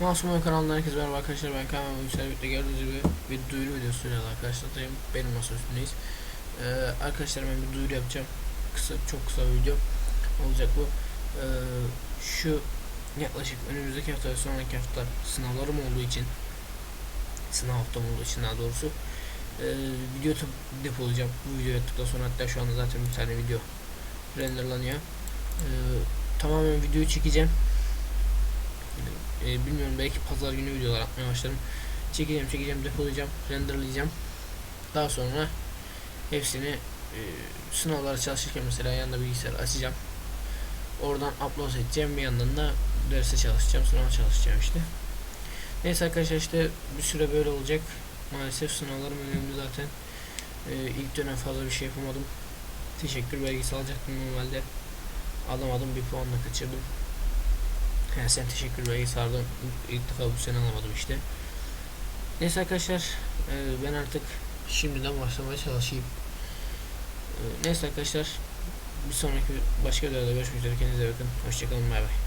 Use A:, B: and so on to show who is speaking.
A: Masum kanalından herkese merhaba arkadaşlar. Ben Kaan Yüksel Birlikte gördüğünüz gibi bir duyuru videosuyla karşınızdayım. Benim masa üstündeyiz. Ee, Arkadaşlar ben bir duyuru yapacağım. Kısa çok kısa bir video olacak bu. Ee, şu yaklaşık önümüzdeki hafta ve sonraki hafta sınavlarım olduğu için sınav haftam olduğu için daha doğrusu ee, video depolayacağım. Bu videoyu yaptıktan sonra hatta şu anda zaten bir tane video renderlanıyor. Ee, tamamen videoyu çekeceğim e, bilmiyorum belki pazar günü videolar atmaya başlarım. Çekeceğim çekeceğim depolayacağım renderlayacağım. Daha sonra hepsini e, sınavlara çalışırken mesela yanında bilgisayar açacağım. Oradan upload edeceğim bir yandan da derse çalışacağım sınava çalışacağım işte. Neyse arkadaşlar işte bir süre böyle olacak. Maalesef sınavlarım önemli zaten. E, ilk dönem fazla bir şey yapamadım. Teşekkür belgesi alacaktım normalde. Alamadım bir puanla kaçırdım. Yani sen teşekkür belgesi aldım. İlk defa bu sene alamadım işte. Neyse arkadaşlar e, ben artık şimdiden başlamaya çalışayım. E, neyse arkadaşlar bir sonraki başka videoda görüşmek üzere kendinize bakın. Hoşçakalın bay bay.